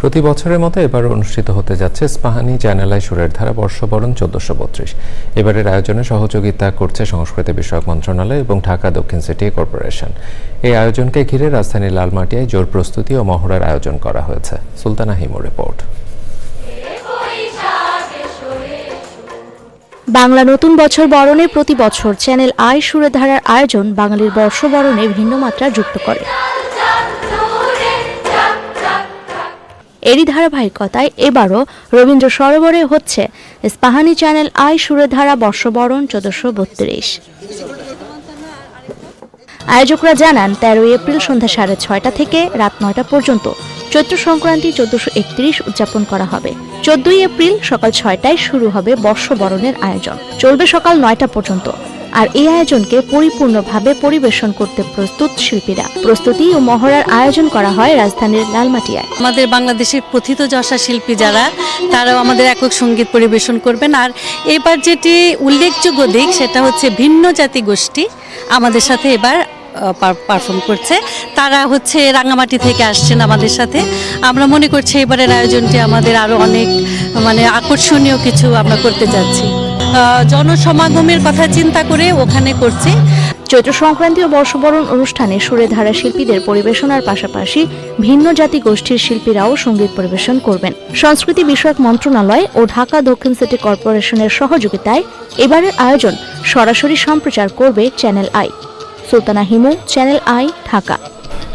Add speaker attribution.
Speaker 1: প্রতি বছরের মতো এবার অনুষ্ঠিত হতে যাচ্ছে স্পাহানি চ্যানেলাই সুরের ধারা বর্ষবরণ চোদ্দশো বত্রিশ। এবারের আয়োজনে সহযোগিতা করছে সংস্কৃতি বিষয়ক মন্ত্রণালয় এবং ঢাকা দক্ষিণ সিটি কর্পোরেশন। এই আয়োজনকে ঘিরে রাজধানীর লালমাটিয়ায় জোর প্রস্তুতি ও মহড়ার আয়োজন করা হয়েছে। সুলতানা হিমু রিপোর্ট।
Speaker 2: বাংলা নতুন বছর বরণে প্রতি বছর চ্যানেল আই সুরে ধারার আয়োজন বাঙালির বর্ষবরণে ভিন্ন মাত্রা যুক্ত করে। এরই ধারাবাহিকতায় এবারও রবীন্দ্র সরোবরে হচ্ছে স্পাহানি চ্যানেল আই সুরে ধারা বর্ষবরণ চোদ্দশো বত্রিশ। আয়োজকরা জানান, তেরোই এপ্রিল সন্ধ্যা সাড়ে ছয়টা থেকে রাত নয়টা পর্যন্ত চৈত্র সংক্রান্তি চোদ্দশো একত্রিশ উদযাপন করা হবে। চোদ্দই এপ্রিল সকাল ছয়টায় শুরু হবে বর্ষবরণের আয়োজন। চলবে সকাল নয়টা পর্যন্ত। আর এই আয়োজনকে পরিপূর্ণভাবে পরিবেশন করতে প্রস্তুত শিল্পীরা। প্রস্তুতি ও মহড়ার আয়োজন করা হয় রাজধানীর লালমাটিয়ায়।
Speaker 3: আমাদের বাংলাদেশের প্রথিত যশা শিল্পী যারা, তারাও আমাদের একক সংগীত পরিবেশন করবেন। আর এবার যেটি উল্লেখযোগ্য দিক, সেটা হচ্ছে ভিন্ন জাতি গোষ্ঠী আমাদের সাথে এবার পারফর্ম করছে। তারা হচ্ছে রাঙামাটি থেকে আসছেন আমাদের সাথে। আমরা মনে করছি এবারের আয়োজনটি আমাদের আরও অনেক মানে আকর্ষণীয় কিছু আমরা করতে যাচ্ছি। জনসমাগমের কথা চিন্তা করে ওখানে করছি।
Speaker 2: চৈত্র সংক্রান্তি ও বর্ষবরণ অনুষ্ঠানে সুরে ধারা শিল্পীদের পরিবেশনার পাশাপাশি ভিন্ন জাতি গোষ্ঠীর শিল্পীরাও সংগীত পরিবেশন করবেন। সংস্কৃতি বিষয়ক মন্ত্রণালয় ও ঢাকা দক্ষিণ সিটি কর্পোরেশনের সহযোগিতায় এবারের আয়োজন সরাসরি সম্প্রচার করবে channel I. Sultana Himu, channel I, Dhaka.